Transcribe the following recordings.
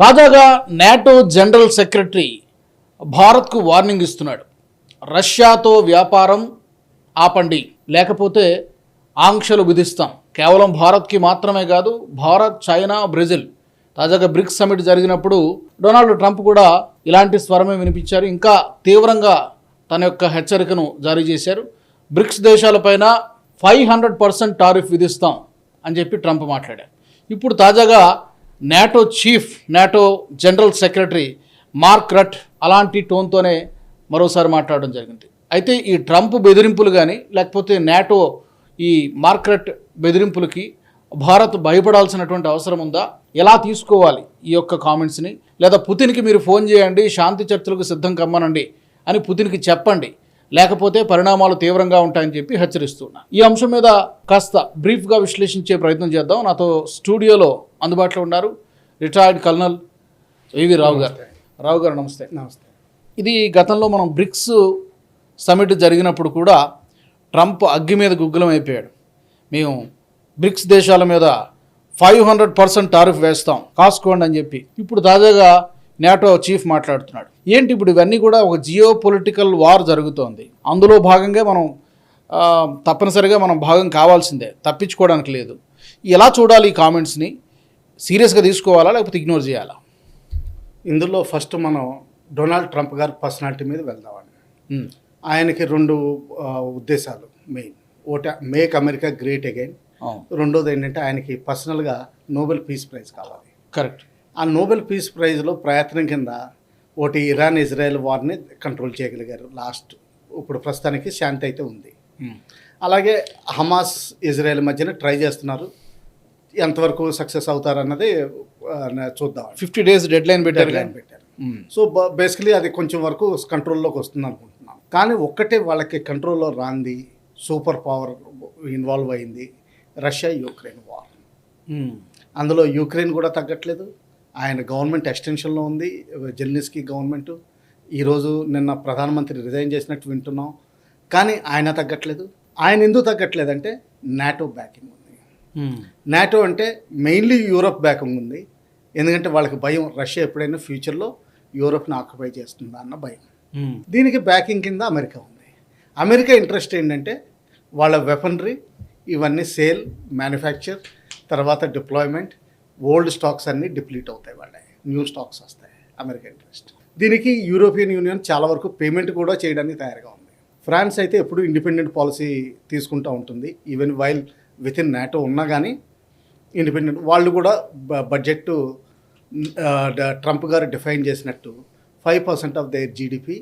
తాజాగా NATO general secretary భారత్కు warning ఇస్తున్నాడు. రష్యాతో వ్యాపారం ఆపండి లేకపోతే ఆంక్షలు విధిస్తాం. కేవలం భారత్కి మాత్రమే కాదు భారత్ చైనా బ్రెజిల్ తాజాగా బ్రిక్స్ సమిట్ జరిగినప్పుడు డొనాల్డ్ ట్రంప్ కూడా ఇలాంటి స్వరమే వినిపించారు. ఇంకా తీవ్రంగా తన యొక్క హెచ్చరికను జారీ చేశారు. బ్రిక్స్ దేశాలపైన ఫైవ్ హండ్రెడ్ పర్సెంట్ టారిఫ్ విధిస్తాం అని చెప్పి ట్రంప్ మాట్లాడారు. ఇప్పుడు తాజాగా NATO chief NATO general secretary Mark Rutte అలాంటి టోన్తోనే మరోసారి మాట్లాడడం జరిగింది. అయితే ఈ ట్రంప్ బెదిరింపులు కానీ లేకపోతే నాటో ఈ మార్క్రెట్ బెదిరింపులకి భారత్ భయపడాల్సినటువంటి అవసరం ఉందా? ఎలా తీసుకోవాలి ఈ యొక్క కామెంట్స్ని? లేదా పుతిన్కి మీరు ఫోన్ చేయండి శాంతి చర్చలకు సిద్ధం కమ్మనండి అని పుతిన్కి చెప్పండి. లేకపోతే పరిణామాలు తీవ్రంగా ఉంటాయని చెప్పి హెచ్చరిస్తున్నా. ఈ అంశం మీద కాస్త బ్రీఫ్గా విశ్లేషించే ప్రయత్నం చేద్దాం. నాతో స్టూడియోలో అందుబాటులో ఉన్నారు రిటైర్డ్ కల్నల్ వివి రావు గారు. రావు గారు నమస్తే. నమస్తే. ఇది గతంలో మనం బ్రిక్స్ సమిట్ జరిగినప్పుడు కూడా ట్రంప్ అగ్గి మీద గుగ్గులం అయిపోయాడు. మేము బ్రిక్స్ దేశాల మీద ఫైవ్ హండ్రెడ్ పర్సెంట్ టారిఫ్ వేస్తాం. కాసుకోండి అని చెప్పి. ఇప్పుడు తాజాగా నాటో చీఫ్ మాట్లాడుతున్నాడు. ఏంటి ఇప్పుడు ఇవన్నీ కూడా ఒక జియో పొలిటికల్ వార్ జరుగుతోంది. అందులో భాగంగా మనం తప్పనిసరిగా మనం భాగం కావాల్సిందే. తప్పించుకోవడానికి లేదు. ఎలా చూడాలి ఈ కామెంట్స్ని? సీరియస్గా తీసుకోవాలా లేకపోతే ఇగ్నోర్ చేయాలా? ఇందులో ఫస్ట్ మనం డొనాల్డ్ ట్రంప్ గారి పర్సనాలిటీ మీద వెళ్దామండి. ఆయనకి రెండు ఉద్దేశాలు మెయిన్. ఒకటి మేక్ అమెరికా గ్రేట్ అగైన్. రెండోది ఏంటంటే ఆయనకి పర్సనల్గా నోబెల్ పీస్ ప్రైజ్ కావాలి. కరెక్ట్. ఆ నోబెల్ పీస్ ప్రైజ్లో ప్రయత్నం కింద ఒకటి ఇరాన్ ఇజ్రాయెల్ వార్ని కంట్రోల్ చేయగలిగారు. లాస్ట్ ఇప్పుడు ప్రస్తుతానికి శాంతి అయితే ఉంది. అలాగే హమాస్ ఇజ్రాయెల్ మధ్యన ట్రై చేస్తున్నారు. ఎంతవరకు సక్సెస్ అవుతారన్నది ఆ, చూద్దాం. ఫిఫ్టీ డేస్ డెడ్ లైన్ పెట్టారు. పెట్టారు సో బేసికలీ అది కొంచెం వరకు కంట్రోల్లోకి వస్తుంది అనుకుంటున్నాం. కానీ ఒక్కటే వాళ్ళకి కంట్రోల్లో రాంది సూపర్ పవర్ ఇన్వాల్వ్ అయింది రష్యా యూక్రెయిన్ వార్ అందులో యూక్రెయిన్ కూడా తగ్గట్లేదు. ఆయన గవర్నమెంట్ ఎక్స్టెన్షన్లో ఉంది. Zelensky government. ఈరోజు నిన్న ప్రధానమంత్రి రిజైన్ చేసినట్టు వింటున్నాం. కానీ ఆయన తగ్గట్లేదు. ఆయన ఎందుకు తగ్గట్లేదంటే నాటో బ్యాకింగ్ ఉంది. నాటో అంటే మెయిన్లీ యూరప్ బ్యాకింగ్ ఉంది. ఎందుకంటే వాళ్ళకి భయం. రష్యా ఎప్పుడైనా ఫ్యూచర్లో యూరప్ని ఆక్యుపై చేస్తుందా అన్న భయం. దీనికి బ్యాకింగ్ కింద అమెరికా ఉంది. అమెరికా ఇంట్రెస్ట్ ఏంటంటే వాళ్ళ వెపనరీ ఇవన్నీ సేల్ మ్యానుఫ్యాక్చర్ తర్వాత డిప్లాయ్మెంట్ ఓల్డ్ స్టాక్స్ అన్నీ డిప్లీట్ అవుతాయి వాళ్ళ. న్యూ స్టాక్స్ వస్తాయి. America interest. దీనికి యూరోపియన్ యూనియన్ చాలా వరకు పేమెంట్ కూడా చేయడానికి తయారుగా ఉంది. ఫ్రాన్స్ అయితే ఎప్పుడు ఇండిపెండెంట్ పాలసీ తీసుకుంటూ ఉంటుంది. Even while with in NATO ఉన్నా కానీ ఇండిపెండెంట్ వాళ్ళు కూడా బడ్జెట్ ట్రంప్ గారు డిఫైన్ చేసినట్టు five percent of their GDP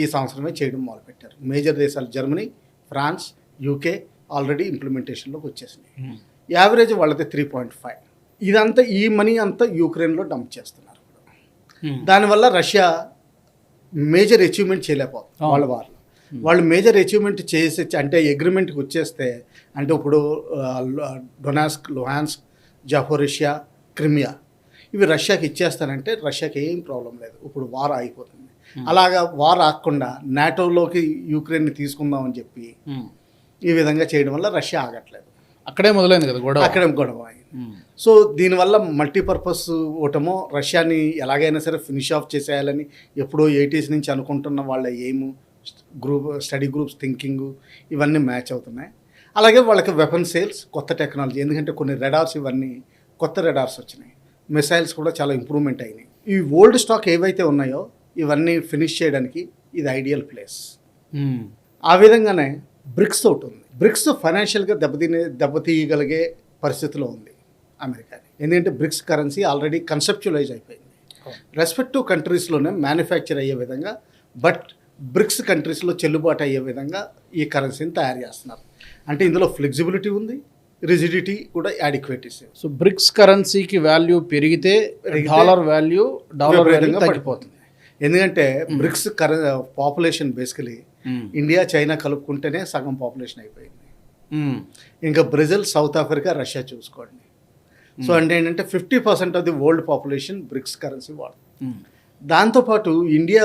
ఈ సంవత్సరమే చేయడం మొదలుపెట్టారు. మేజర్ దేశాలు జర్మనీ ఫ్రాన్స్ యూకే ఆల్రెడీ ఇంప్లిమెంటేషన్లోకి వచ్చేసినాయి. యావరేజ్ వాళ్ళది త్రీ పాయింట్ ఫైవ్. ఇదంతా ఈ మనీ అంతా యూక్రెయిన్లో డంప్ చేస్తున్నారు. దానివల్ల రష్యా మేజర్ అచీవ్మెంట్ చేయలేకపోతుంది వాళ్ళ వాళ్ళు వాళ్ళు మేజర్ అచీవ్మెంట్ చేసి అంటే అగ్రిమెంట్కి వచ్చేస్తే అంటే ఇప్పుడు డొనాస్క్ లుహాన్స్క్ జఫోరిషియా క్రిమియా ఇవి రష్యాకి ఇచ్చేస్తానంటే రష్యాకి ఏం ప్రాబ్లం లేదు. ఇప్పుడు వార్ అయిపోతుంది అలాగా వార్ ఆగకుండా నాటోలోకి యూక్రెయిన్ని తీసుకుందామని చెప్పి ఈ విధంగా చేయడం వల్ల రష్యా ఆగట్లేదు. అక్కడే మొదలైంది కదా గొడవ. అక్కడ గొడవ సో దీనివల్ల మల్టీపర్పస్ ఓటమో రష్యాని ఎలాగైనా సరే ఫినిష్ ఆఫ్ చేసేయాలని ఎప్పుడో ఎయిటీస్ నుంచి అనుకుంటున్న వాళ్ళ aim group study groups thinking ఇవన్నీ మ్యాచ్ అవుతున్నాయి. అలాగే వాళ్ళకి వెపన్ సేల్స్ కొత్త టెక్నాలజీ ఎందుకంటే కొన్ని రెడార్స్ ఇవన్నీ కొత్త రెడార్స్ వచ్చినాయి. మిసైల్స్ కూడా చాలా ఇంప్రూవ్మెంట్ అయినాయి. ఈ ఓల్డ్ స్టాక్ ఏవైతే ఉన్నాయో ఇవన్నీ ఫినిష్ చేయడానికి ఇది ఐడియల్ ప్లేస్. ఆ విధంగానే బ్రిక్స్ ఒకటి ఉంది. బ్రిక్స్ ఫైనాన్షియల్గా దెబ్బతినే దెబ్బతీయగలిగే పరిస్థితిలో ఉంది అమెరికాని ఎందుకంటే బ్రిక్స్ కరెన్సీ ఆల్రెడీ కన్సెప్చువలైజ్ అయిపోయింది. రెస్పెక్టివ్ కంట్రీస్లోనే మ్యానుఫ్యాక్చర్ అయ్యే విధంగా బట్ బ్రిక్స్ కంట్రీస్లో చెల్లుబాటు అయ్యే విధంగా ఈ కరెన్సీని తయారు చేస్తున్నారు. అంటే ఇందులో ఫ్లెక్సిబిలిటీ ఉంది రిజిడిటీ కూడా యాడిక్వేటీస్ సో బ్రిక్స్ కరెన్సీకి వాల్యూ పెరిగితే డాలర్ వాల్యూ డాలర్ తగ్గిపోతుంది. ఎందుకంటే బ్రిక్స్ కర పాపులేషన్ బేసికలీ ఇండియా చైనా కలుపుకుంటేనే సగం పాపులేషన్ అయిపోయింది. మ్మ్. ఇంకా బ్రెజిల్ సౌత్ ఆఫ్రికా రష్యా చూసుకోండి. సో అంటే ఏంటంటే fifty percent of the world population BRICS currency వాడు. దాంతోపాటు ఇండియా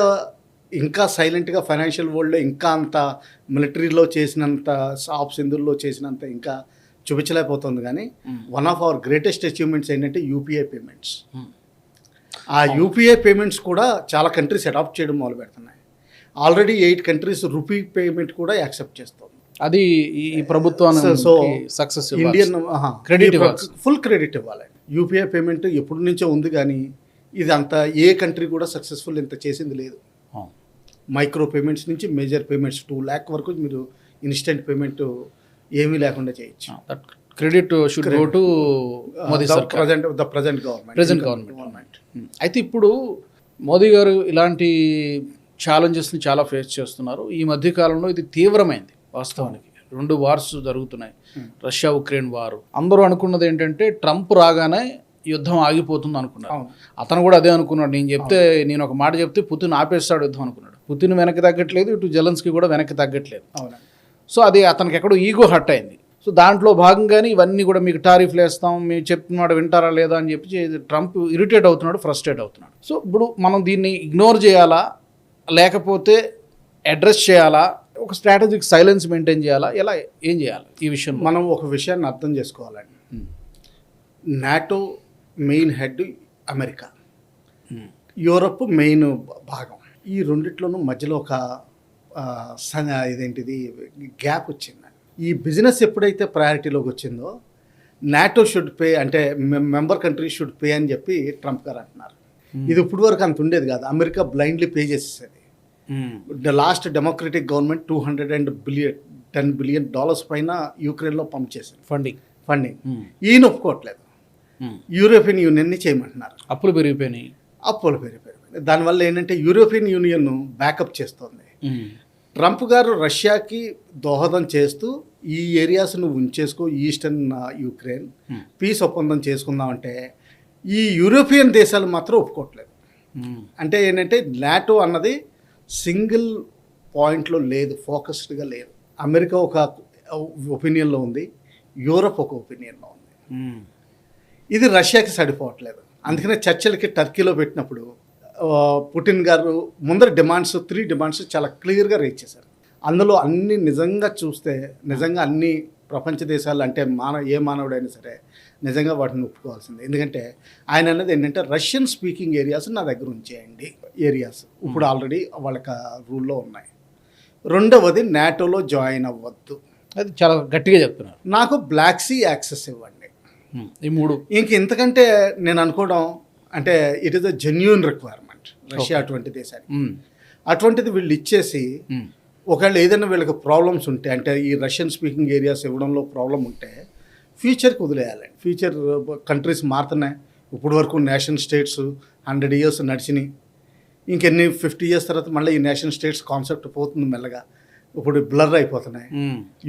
ఇంకా సైలెంట్గా ఫైనాన్షియల్ వరల్డ్లో ఇంకా అంత మిలిటరీలో చేసినంత సాఫ్ సింధుల్లో చేసినంత ఇంకా చూపించలేకపోతుంది కానీ one of our greatest achievements ఏంటంటే యూపీఐ పేమెంట్స్ ఆ యూపీఐ పేమెంట్స్ కూడా చాలా కంట్రీస్ అడాప్ట్ చేయడం మొదలు పెడుతున్నాయి already eight countries rupee payment కూడా యాక్సెప్ట్ చేస్తుంది అది ఈ ప్రభుత్వానికి సో సక్సెస్ ఇండియన్ ఇవ్వాలి. ఫుల్ క్రెడిట్ ఇవ్వాలి. యూపీఐ పేమెంట్ ఎప్పటి నుంచో ఉంది కానీ ఇది అంత ఏ కంట్రీ కూడా సక్సెస్ఫుల్ ఇంత చేసింది లేదు. మైక్రో పేమెంట్స్ నుంచి మేజర్ పేమెంట్స్ టూ ల్యాక్ వరకు మీరు ఇన్స్టెంట్ పేమెంట్ ఏమీ లేకుండా చేయొచ్చు. Credit should go to Modi present the present government. Present government. అయితే ఇప్పుడు మోదీ గారు ఇలాంటి ఛాలెంజెస్ని చాలా ఫేస్ చేస్తున్నారు. ఈ మధ్య కాలంలో ఇది తీవ్రమైంది వాస్తవానికి. రెండు వార్స్ జరుగుతున్నాయి. రష్యా ఉక్రెయిన్ వారు అందరూ అనుకున్నది ఏంటంటే ట్రంప్ రాగానే యుద్ధం ఆగిపోతుంది అనుకున్నారు. అవును. అతను కూడా అదే అనుకున్నాడు. నేను చెప్తే నేను ఒక మాట చెప్తే పుతిన్ ఆపేస్తాడు యుద్ధం అనుకున్నాడు. పుతిన్ వెనక్కి తగ్గట్లేదు ఇటు జలన్స్కి కూడా వెనక్కి తగ్గట్లేదు. సో అది అతనికి ఎక్కడో ఈగో హట్ అయింది. సో దాంట్లో భాగంగానే ఇవన్నీ కూడా మీకు టారిఫ్లు వేస్తాం మీరు చెప్తున్నాడు వింటారా లేదా అని చెప్పి ట్రంప్ ఇరిటేట్ అవుతున్నాడు ఫ్రస్ట్రేట్ అవుతున్నాడు. సో ఇప్పుడు మనం దీన్ని ఇగ్నోర్ చేయాలా? లేకపోతే అడ్రస్ చేయాలా? ఒక స్ట్రాటజిక్ సైలెన్స్ మెయింటైన్ చేయాలా? ఎలా ఏం చేయాలి ఈ విషయంలో? మనం ఒక విషయాన్ని అర్థం చేసుకోవాలండి. NATO main head America. Europe main భాగం. ఈ రెండిట్లోనూ మధ్యలో ఒక ఇదేంటిది? గ్యాప్ వచ్చింది ఈ బిజినెస్ ఎప్పుడైతే ప్రయారిటీలోకి వచ్చిందో నాటో షుడ్ పే అంటే మెంబర్ కంట్రీ షుడ్ పే అని చెప్పి ట్రంప్ గారు అంటున్నారు. ఇది ఇప్పుడు వరకు అంత ఉండేది కాదు. America blindly pay చేసేసేది. The last democratic government two hundred and billion ten billion dollars పైన యూక్రెయిన్లో పంప్ చేసింది. ఫండింగ్ ఫండింగ్ ఈయన ఒప్పుకోవట్లేదు యూరోపియన్ యూనియన్ని చేయమంటున్నారు. అప్పులు పెరిగిపోయినాయి. అప్పులు పెరిగిపోయి దానివల్ల ఏంటంటే యూరోపియన్ యూనియన్ బ్యాకప్ చేస్తుంది. ట్రంప్ గారు రష్యాకి దోహదం చేస్తూ ఈ ఏరియాస్ నువ్వు ఉంచేసుకో ఈస్టర్న్ యుక్రెయిన్ పీస్ ఒప్పందం చేసుకుందామంటే ఈ యూరోపియన్ దేశాలు మాత్రం ఒప్పుకోవట్లేదు అంటే ఏంటంటే నాటో అన్నది సింగిల్ పాయింట్లో లేదు ఫోకస్డ్గా లేదు. అమెరికా ఒక ఒపీనియన్లో ఉంది యూరప్ ఒక ఒపీనియన్లో ఉంది. ఇది రష్యాకి సరిపోవట్లేదు. అందుకనే చర్చలకి టర్కీలో పెట్టినప్పుడు పుటిన్ గారు ముందర డిమాండ్స్ త్రీ డిమాండ్స్ చాలా క్లియర్గా రేట్ చేశారు. అందులో అన్ని నిజంగా చూస్తే నిజంగా అన్ని ప్రపంచ దేశాలు అంటే మానవ ఏ మానవుడైనా సరే నిజంగా వాటిని ఒప్పుకోవాల్సిందే. ఎందుకంటే ఆయన అన్నది ఏంటంటే రష్యన్ స్పీకింగ్ ఏరియాస్ నా దగ్గర ఉంచేయండి ఏరియాస్. ఇప్పుడు ఆల్రెడీ వాళ్ళకి రూల్లో ఉన్నాయి. రెండవది నాటోలో జాయిన్ అవ్వద్దు. అది చాలా గట్టిగా చెప్తున్నారు. నాకు బ్లాక్ సీ యాక్సెస్ ఇవ్వండి. ఈ మూడు. ఇంక ఇంతకంటే నేను అనుకోవడం అంటే it is a genuine requirement Russia అటువంటి దేశానికి. మ్మ్. అటువంటిది వీళ్ళు ఇచ్చేసి. ఒకవేళ ఏదైనా వీళ్ళకి ప్రాబ్లమ్స్ ఉంటే అంటే ఈ రష్యన్ స్పీకింగ్ ఏరియాస్ ఇవ్వడంలో ప్రాబ్లం ఉంటే ఫ్యూచర్కి వదిలేయాలి ఫ్యూచర్ కంట్రీస్ మారుతున్నాయి ఇప్పుడు వరకు నేషన్ స్టేట్స్ హండ్రెడ్ ఇయర్స్ నడిచినాయి ఇంకెన్ని ఫిఫ్టీ ఇయర్స్ తర్వాత మళ్ళీ ఈ నేషన్ స్టేట్స్ కాన్సెప్ట్ పోతుంది మెల్లగా ఇప్పుడు బ్లర్ అయిపోతున్నాయి.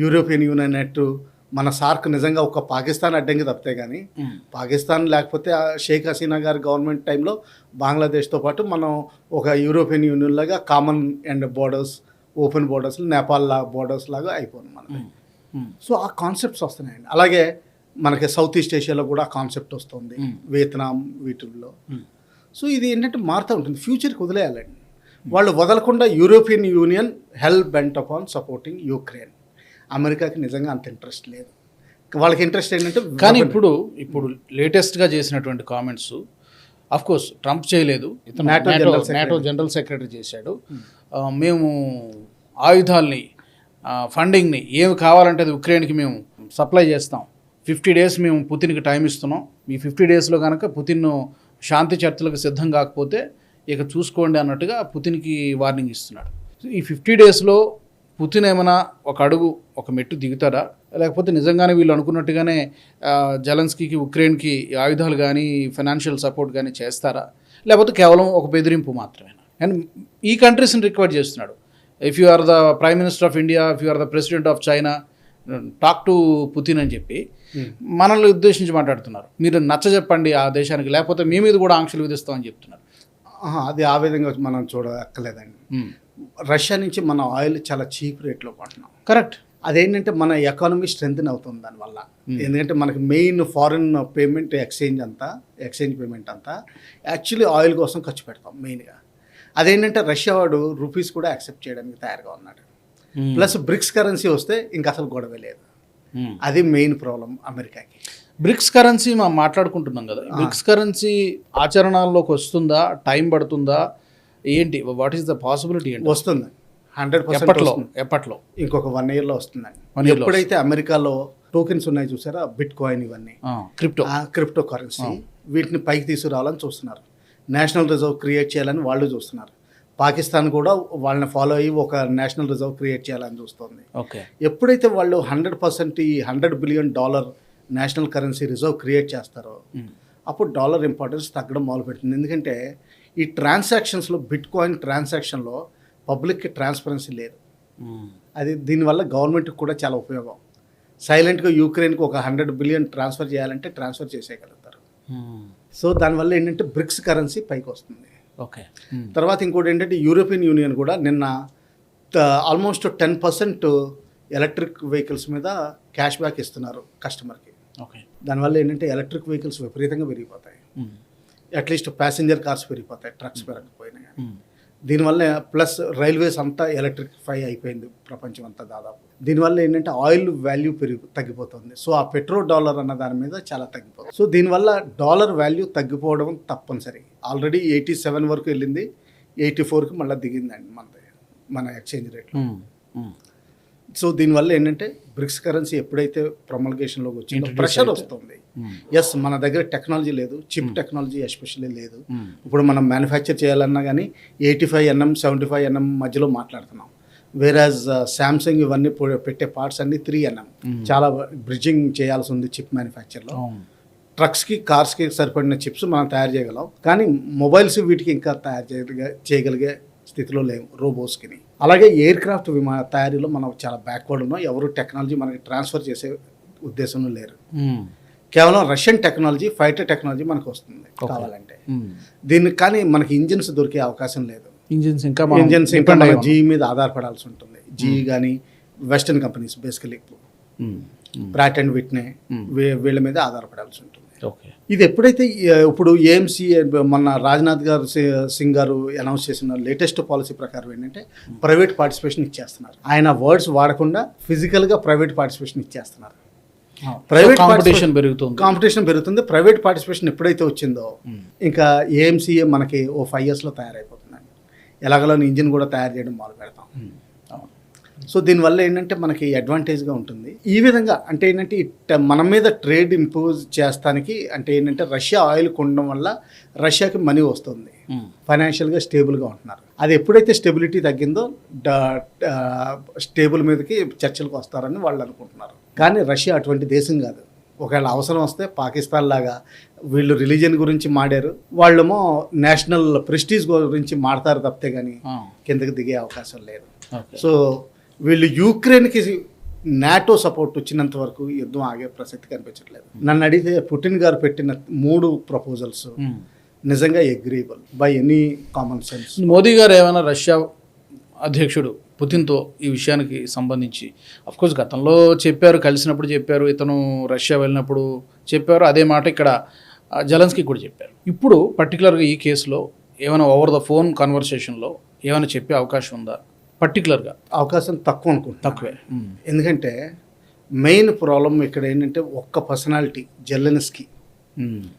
యూరోపియన్ యూనియన్ నెట్ మన సార్క్ నిజంగా ఒక పాకిస్తాన్ అడ్డంకి తప్పితే కానీ. పాకిస్తాన్ లేకపోతే షేక్ హసీనా గారి గవర్నమెంట్ టైంలో బంగ్లాదేశ్తో పాటు మనం ఒక యూరోపియన్ యూనియన్ లాగా common and borders open borders Nepal law borders లాగా అయిపోయింది మ్మ్. సో ఆ కాన్సెప్ట్స్ వస్తున్నాయండి. అలాగే మనకి సౌత్ ఈస్ట్ ఏషియాలో కూడా కాన్సెప్ట్ వస్తుంది. వియత్నాం వీటిల్లో. సో ఇది ఏంటంటే మారుతూ ఉంటుంది. ఫ్యూచర్కి వదిలేయాలండి. వాళ్ళు వదలకుండా European Union hell bent upon supporting Ukraine. అమెరికాకి నిజంగా అంత ఇంట్రెస్ట్ లేదు. వాళ్ళకి ఇంట్రెస్ట్ ఏంటంటే కానీ ఇప్పుడు ఇప్పుడు లేటెస్ట్గా చేసినటువంటి కామెంట్స్ అఫ్ కోర్స్ ట్రంప్ చేయలేదు. NATO general secretary. చేశాడు. మేము ఆయుధాలని ఫండింగ్ని ఏమి కావాలంటే అది ఉక్రెయిన్కి మేము సప్లై చేస్తాం. ఫిఫ్టీ డేస్ మేము పుతిన్కి టైం ఇస్తున్నాం. ఈ ఫిఫ్టీ డేస్లో కనుక పుతిన్ శాంతి చర్చలకు సిద్ధం కాకపోతే ఇక చూసుకోండి అన్నట్టుగా పుతిన్కి వార్నింగ్ ఇస్తున్నాడు. ఈ ఫిఫ్టీ డేస్లో పుతిన్ ఏమైనా ఒక అడుగు ఒక మెట్టు దిగుతాడా? లేకపోతే నిజంగానే వీళ్ళు అనుకున్నట్టుగానే జలన్స్కీకి ఉక్రెయిన్కి ఆయుధాలు కానీ ఫైనాన్షియల్ సపోర్ట్ కానీ చేస్తారా? లేకపోతే కేవలం ఒక బెదిరింపు మాత్రమేనా? అండ్ ఈ కంట్రీస్ని రిక్వైర్ చేస్తున్నాడు. If you are the prime minister of India if you are the president of China talk to Putin అని చెప్పి మనల్ని ఉద్దేశించి మాట్లాడుతున్నారు. మీరు నచ్చ చెప్పండి ఆ దేశానికి లేకపోతే మీ మీద కూడా ఆంక్షలు విధిస్తామని చెప్తున్నారు. అది ఆ విధంగా మనం చూడక్కర్లేదండి. రష్యా నుంచి మన ఆయిల్ చాలా చీప్ రేట్లో కొంటున్నాం కరెక్ట్ అదేంటంటే మన ఎకానమీ స్ట్రెంగ్త్ అవుతుంది దానివల్ల. ఎందుకంటే మనకి మెయిన్ ఫారిన్ పేమెంట్ ఎక్స్చేంజ్ అంతా ఎక్స్చేంజ్ పేమెంట్ అంతా యాక్చువల్లీ ఆయిల్ కోసం ఖర్చు పెడతాం మెయిన్గా. అదేంటంటే రష్యా వాడు రూపీస్ కూడా యాక్సెప్ట్ చేయడానికి తయారుగా ఉన్నాడు. ప్లస్ బ్రిక్స్ కరెన్సీ వస్తే ఇంకా అసలు గొడవ లేదు. అది మెయిన్ ప్రాబ్లం అమెరికాకి. బ్రిక్స్ కరెన్సీ మనం మాట్లాడుకుంటున్నాం కదా. బ్రిక్స్ కరెన్సీ ఆచరణలోకి వస్తుందా? టైం పడుతుందా? ఏంటి? వాట్ ఈస్ ద పాసిబిలిటీ ఏంటి? వస్తుంది. హండ్రెడ్ పర్సెంట్ ఎప్పట్లో? ఎప్పట్లో? ఇంకొక వన్ ఇయర్లో వస్తుందండి. ఎప్పుడైతే అమెరికాలో టోకెన్స్ ఉన్నాయి చూసారా? బిట్ కాయిన్ ఇవన్నీ క్రిప్టో. Crypto currency. వీటిని పైకి తీసుకురావాలని చూస్తున్నారు. నేషనల్ రిజర్వ్ క్రియేట్ చేయాలని వాళ్ళు చూస్తున్నారు. పాకిస్తాన్ కూడా వాళ్ళని ఫాలో అయ్యి ఒక నేషనల్ రిజర్వ్ క్రియేట్ చేయాలని చూస్తుంది. ఓకే. ఎప్పుడైతే వాళ్ళు హండ్రెడ్ పర్సెంట్ ఈ hundred billion dollar national currency reserve create చేస్తారో అప్పుడు డాలర్ ఇంపార్టెన్స్ తగ్గడం మొదలుపెట్టింది. ఎందుకంటే ఈ ట్రాన్సాక్షన్స్లో బిట్ కాయిన్ ట్రాన్సాక్షన్లో పబ్లిక్కి ట్రాన్స్పరెన్సీ లేదు. అది దీనివల్ల గవర్నమెంట్కి కూడా చాలా ఉపయోగం. సైలెంట్గా యూక్రెయిన్కి ఒక హండ్రెడ్ బిలియన్ ట్రాన్స్ఫర్ చేయాలంటే ట్రాన్స్ఫర్ చేసేయగలుగుతారు. సో దానివల్ల ఏంటంటే బ్రిక్స్ కరెన్సీ పైకి వస్తుంది. ఓకే. తర్వాత ఇంకోటి ఏంటంటే యూరోపియన్ యూనియన్ కూడా నిన్న almost ten percent electric vehicles మీద క్యాష్ బ్యాక్ ఇస్తున్నారు కస్టమర్కి ఓకే. దానివల్ల ఏంటంటే ఎలక్ట్రిక్ వెహికల్స్ విపరీతంగా పెరిగిపోతాయి. అట్లీస్ట్ ప్యాసింజర్ కార్స్ పెరిగిపోతాయి ట్రక్స్ పెరగకపోయినా కానీ. దీనివల్ల ప్లస్ రైల్వేస్ అంతా ఎలక్ట్రిఫై అయిపోయింది ప్రపంచం అంతా దాదాపు. దీనివల్ల ఏంటంటే ఆయిల్ వాల్యూ పెరిగి తగ్గిపోతుంది. సో ఆ పెట్రోల్ డాలర్ అన్న దాని మీద చాలా తగ్గిపోతుంది. సో దీనివల్ల డాలర్ వాల్యూ తగ్గిపోవడం తప్పనిసరి. ఆల్రెడీ ఎయిటీ సెవెన్ వరకు వెళ్ళింది. ఎయిటీ ఫోర్కి మళ్ళీ దిగిందండి మన మన ఎక్స్చేంజ్ రేట్ సో దీనివల్ల ఏంటంటే బ్రిక్స్ కరెన్సీ ఎప్పుడైతే ప్రొమల్గేషన్లోకి వచ్చిందో ప్రెషర్. వస్తుంది. ఎస్ మన దగ్గర టెక్నాలజీ లేదు చిప్ టెక్నాలజీ ఎస్పెషల్లీ లేదు. ఇప్పుడు మనం మ్యానుఫ్యాక్చర్ చేయాలన్నా కానీ eighty five NM seventy five NM మధ్యలో మాట్లాడుతున్నాం. వేరాజ్ శాంసంగ్ ఇవన్నీ పొ- పెట్టే పార్ట్స్ అన్ని త్రీ ఎన్ఎం. చాలా బ్రిడ్జింగ్ చేయాల్సి ఉంది చిప్ మ్యానుఫ్యాక్చర్లో ట్రక్స్కి కార్స్కి సరిపడిన చిప్స్ మనం తయారు చేయగలం. కానీ మొబైల్స్ వీటికి ఇంకా తయారు చేయగలిగే చేయగలిగే స్థితిలో లేవు రోబోస్కి అలాగే ఎయిర్ క్రాఫ్ట్ విమాన తయారీలో మనం చాలా బ్యాక్వర్డ్ ఉన్నాం. ఎవరు టెక్నాలజీ మనకి ట్రాన్స్ఫర్ చేసే ఉద్దేశంలో లేరు. కేవలం రష్యన్ టెక్నాలజీ ఫైటర్ టెక్నాలజీ మనకు వస్తుంది కావాలంటే. దీనికి కానీ మనకి ఇంజిన్స్ దొరికే అవకాశం లేదు. ఇంజిన్స్ ఇంకా ఇంజిన్స్ ఇంకా జీఈ మీద ఆధారపడాల్సి ఉంటుంది. జీఈ కానీ western companies basically Pratt and Whitney వీళ్ళ మీద ఆధారపడాల్సి ఉంటుంది. ఇది ఎప్పుడైతే ఇప్పుడు ఏఎంసీ మన రాజ్నాథ్ గారు సింగ్ గారు అనౌన్స్ చేసిన లేటెస్ట్ పాలసీ ప్రకారం ఏంటంటే ప్రైవేట్ పార్టిసిపేషన్ ఇచ్చేస్తున్నారు. ఆయన వర్డ్స్ వాడకుండా ఫిజికల్గా ప్రైవేట్ పార్టిసిపేషన్ ఇచ్చేస్తున్నారు. ప్రైవేట్ కాంపిటీషన్ పెరుగుతుంది. కాంపిటీషన్ పెరుగుతుంది. ప్రైవేట్ పార్టిసిపేషన్ ఎప్పుడైతే వచ్చిందో ఇంకా ఏఎంసీఏ మనకి ఓ ఫైవ్ ఇయర్స్లో తయారైపోతుందండి. ఎలాగలో ఇంజిన్ కూడా తయారు చేయడం మొదలు పెడతాం. సో దీనివల్ల ఏంటంటే మనకి అడ్వాంటేజ్గా ఉంటుంది. ఈ విధంగా అంటే ఏంటంటే మన మీద ట్రేడ్ ఇంపోజ్ చేస్తానికి అంటే ఏంటంటే రష్యా ఆయిల్ కొనడం వల్ల రష్యాకి మనీ వస్తుంది. ఫైనాన్షియల్గా స్టేబుల్గా ఉంటున్నారు. అది ఎప్పుడైతే స్టెబిలిటీ తగ్గిందో స్టేబుల్ మీదకి చర్చలకు వస్తారని వాళ్ళు అనుకుంటున్నారు. కానీ రష్యా అటువంటి దేశం కాదు. ఒకవేళ అవసరం వస్తే పాకిస్తాన్ లాగా వీళ్ళు రిలీజియన్ గురించి మాడారు వాళ్ళేమో నేషనల్ ప్రెస్టీజ్ గురించి మాడతారు తప్పితే కానీ కిందకి దిగే అవకాశం లేదు. సో వీళ్ళు యూక్రెయిన్కి నాటో సపోర్ట్ వచ్చినంత వరకు యుద్ధం ఆగే ప్రసక్తి కనిపించట్లేదు. నన్ను అడిగితే పుటిన్ గారు పెట్టిన మూడు ప్రపోజల్స్ మ్మ్. నిజంగా agreeable by any common sense Modi గారు ఏమైనా రష్యా అధ్యక్షుడు పుతిన్తో ఈ విషయానికి సంబంధించి కోర్స్ గతంలో చెప్పారు కలిసినప్పుడు చెప్పారు ఇతను రష్యా వెళ్ళినప్పుడు చెప్పారు అదే మాట ఇక్కడ జెలెన్స్కీ కూడా చెప్పారు. ఇప్పుడు పర్టికులర్గా ఈ కేసులో ఏమైనా ఓవర్ ద ఫోన్ కన్వర్సేషన్లో ఏమైనా చెప్పే అవకాశం ఉందా? పర్టికులర్గా అవకాశం తక్కువ అనుకుంటున్నా. తక్కువే. ఎందుకంటే మెయిన్ ప్రాబ్లం ఇక్కడ ఏంటంటే ఒక్క పర్సనాలిటీ జెల్లెన్స్కి.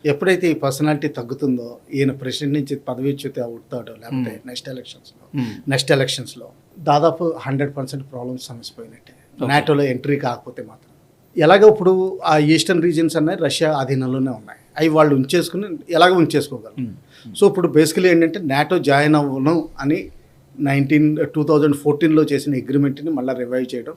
ఎప్పుడైతే ఈ పర్సనాలిటీ తగ్గుతుందో ఈయన ప్రెసిడెంట్ నుంచి పదవీచ్యుత అవుతాడో లేకపోతే నెక్స్ట్ ఎలక్షన్స్లో. నెక్స్ట్ ఎలక్షన్స్లో దాదాపు హండ్రెడ్ పర్సెంట్ ప్రాబ్లమ్స్ సమసిపోయినట్టే నాటోలో ఎంట్రీ కాకపోతే మాత్రం. ఎలాగో ఇప్పుడు ఆ ఈస్టర్న్ రీజియన్స్ అన్నీ రష్యా అధీనంలోనే ఉన్నాయి. అవి వాళ్ళు ఉంచేసుకుని ఎలాగో ఉంచేసుకోగలరు. సో ఇప్పుడు బేసికలీ ఏంటంటే నాటో జాయిన్ అవ్వను అని నైన్టీన్ టూ థౌజండ్ ఫోర్టీన్లో చేసిన అగ్రిమెంట్ని మళ్ళీ రివైవ్ చేయడం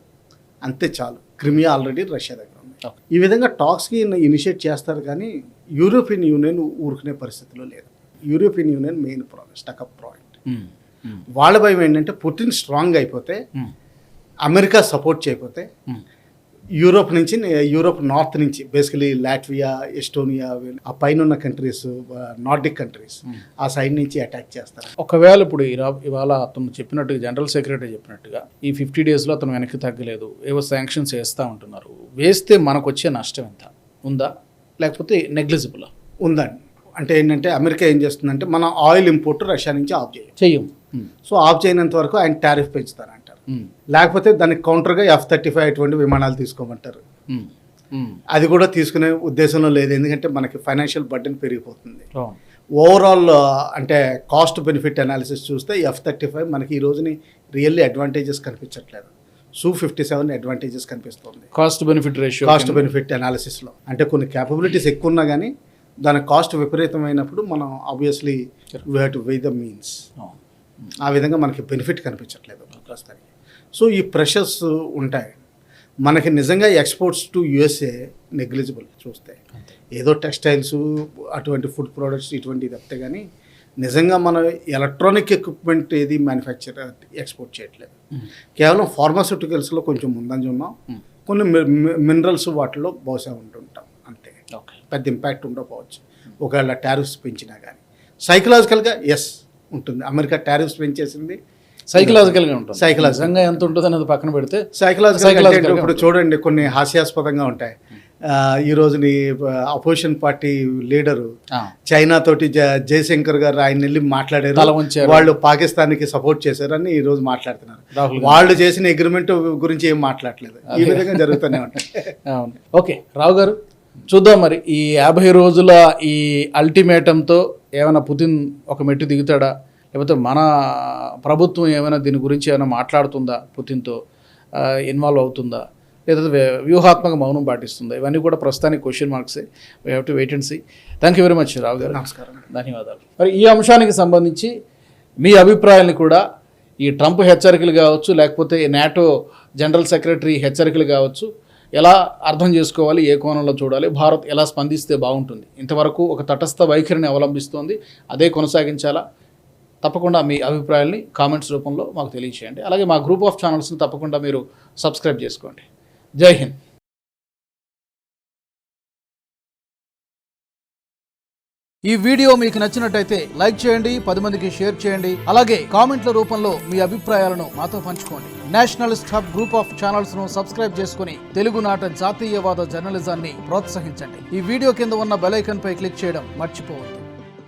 అంతే చాలు క్రిమియా ఆల్రెడీ రష్యా దగ్గర ఉంది. ఈ విధంగా టాక్స్కి ఇనిషియేట్ చేస్తారు కానీ యూరోపియన్ యూనియన్ ఊరుకునే పరిస్థితిలో లేదు European Union main problem stuck up point. వాళ్ళ భయం ఏంటంటే పుటిన్ స్ట్రాంగ్ అయిపోతే మ్మ్. అమెరికా సపోర్ట్ చేయకపోతే మ్మ్. యూరోప్ నుంచి యూరోప్ నార్త్ నుంచి బేసికలీ లాట్వియా ఎస్టోనియా ఆ పైన ఉన్న కంట్రీస్ నార్డిక్ కంట్రీస్ ఆ సైడ్ నుంచి అటాక్ చేస్తారు. ఒకవేళ ఇప్పుడు ఇవాళ అతను చెప్పినట్టుగా జనరల్ సెక్రటరీ చెప్పినట్టుగా ఈ ఫిఫ్టీ డేస్లో అతను వెనక్కి తగ్గలేదు ఏవో శాంక్షన్స్ వేస్తూ ఉంటున్నారు. వేస్తే మనకు వచ్చే నష్టం ఎంత? ఉందా? లేకపోతే నెగ్లిజిబుల్? ఉందండి అంటే ఏంటంటే అమెరికా ఏం చేస్తుందంటే మన ఆయిల్ ఇంపోర్ట్ రష్యా నుంచి ఆఫ్ చేయం. చెయ్యం. సో ఆఫ్ చేయనంత వరకు ఆయన టారిఫ్ పెంచుతారంటారు మ్మ్. లేకపోతే దానికి కౌంటర్గా ఎఫ్ థర్టీ ఫైవ్ అటువంటి విమానాలు తీసుకోమంటారు. అది కూడా తీసుకునే ఉద్దేశంలో లేదు. ఎందుకంటే మనకి ఫైనాన్షియల్ బర్డెన్ పెరిగిపోతుంది. ఓవరాల్ అంటే కాస్ట్ బెనిఫిట్ అనాలిసిస్ చూస్తే ఎఫ్ థర్టీ ఫైవ్ మనకి ఈ రోజుని రియల్లీ అడ్వాంటేజెస్ కనిపించట్లేదు. సూ ఫిఫ్టీ సెవెన్ అడ్వాంటేజెస్ కనిపిస్తుంది cost benefit ratio cost benefit అనాలిసిస్లో అంటే కొన్ని క్యాపబిలిటీస్ ఎక్కువ ఉన్నా కానీ దాని కాస్ట్ విపరీతమైనప్పుడు మనం obviously we have to weigh the means ఆ విధంగా మనకి బెనిఫిట్ కనిపించట్లేదు. ప్రస్తుతానికి. సో ఈ ప్రెషర్స్ ఉంటాయి. మనకి నిజంగా ఎక్స్పోర్ట్స్ టు యుఎస్ఏ నెగ్లిజిబుల్ చూస్తే. ఏదో టెక్స్టైల్స్ అటువంటి ఫుడ్ ప్రోడక్ట్స్ ఇటువంటి తప్పితే కానీ నిజంగా మనం ఎలక్ట్రానిక్ ఎక్విప్మెంట్ ఏది మ్యానుఫ్యాక్చర్ ఎక్స్పోర్ట్ చేయట్లేదు. కేవలం ఫార్మాస్యూటికల్స్లో కొంచెం ముందంజ ఉన్నాం. కొన్ని మినరల్స్ వాటిలో బహుశా ఉంటుంటాం. అంతే. పెద్ద ఇంపాక్ట్ ఉండకపోవచ్చు. ఒకవేళ టారిఫ్స్ పెంచినా కానీ సైకలాజికల్గా ఎస్ ఉంటుంది. అమెరికా టారిఫ్స్ పెంచేసింది. సైకలాజికల్గా ఉంటుంది. నిజంగా ఎంత ఉంటుంది అనేది పక్కన పెడితే సైకలాజికల్ ఇప్పుడు చూడండి కొన్ని హాస్యాస్పదంగా ఉంటాయి. ఆ, ఈ రోజుని అపోజిషన్ పార్టీ లీడరు చైనా తోటి జ- జయశంకర్ గారు ఆయన వెళ్ళి మాట్లాడారు. వాళ్ళు పాకిస్తాన్కి సపోర్ట్ చేశారని ఈ రోజు మాట్లాడుతున్నారు. వాళ్ళు చేసిన అగ్రిమెంట్ గురించి ఏం మాట్లాడలేదు. ఈ విధంగా జరుగుతూనే ఉంటాయి. ఓకే రావు గారు చూద్దాం మరి. ఈ యాభై రోజుల ఈ అల్టిమేటంతో ఏమైనా పుతిన్ ఒక మెట్టు దిగుతాడా? లేకపోతే మన ప్రభుత్వం ఏమైనా దీని గురించి ఏమైనా మాట్లాడుతుందా పుతిన్తో? ఇన్వాల్వ్ అవుతుందా? లేదా వ్య- వ్యూహాత్మక మౌనం పాటిస్తుందా? ఇవన్నీ కూడా ప్రస్తుతానికి question మార్క్సే we have to wait and see thank you very much Rao గారు. నమస్కారం. ధన్యవాదాలు. మరి ఈ అంశానికి సంబంధించి మీ అభిప్రాయాలను కూడా ఈ ట్రంప్ హెచ్చరికలు కావచ్చు లేకపోతే నాటో జనరల్ సెక్రటరీ హెచ్చరికలు కావచ్చు ఎలా అర్థం చేసుకోవాలి ఏ కోణంలో చూడాలి భారత్ ఎలా స్పందిస్తే బాగుంటుంది? ఇంతవరకు ఒక తటస్థ వైఖరిని అవలంబిస్తోంది. అదే కొనసాగించాలా? తప్పకుండా మీ అభిప్రాయాల్ని కామెంట్స్ రూపంలో మాకు తెలియచేయండి. అలాగే మా గ్రూప్ ఆఫ్ ఛానల్స్ని తప్పకుండా మీరు సబ్స్క్రైబ్ చేసుకోండి. జై హింద్. ఈ వీడియో మీకు నచ్చినట్టయితే లైక్ చేయండి పది మందికి షేర్ చేయండి అలాగే కామెంట్ల రూపంలో మీ అభిప్రాయాలను మాతో పంచుకోండి. నేషనలిస్ట్ హబ్ గ్రూప్ ఆఫ్ ఛానల్స్ను సబ్స్క్రైబ్ చేసుకుని తెలుగునాట జాతీయవాద జర్నలిజాన్ని ప్రోత్సహించండి. ఈ వీడియో కింద ఉన్న బెల్ పై క్లిక్ చేయడం మర్చిపోవద్దు.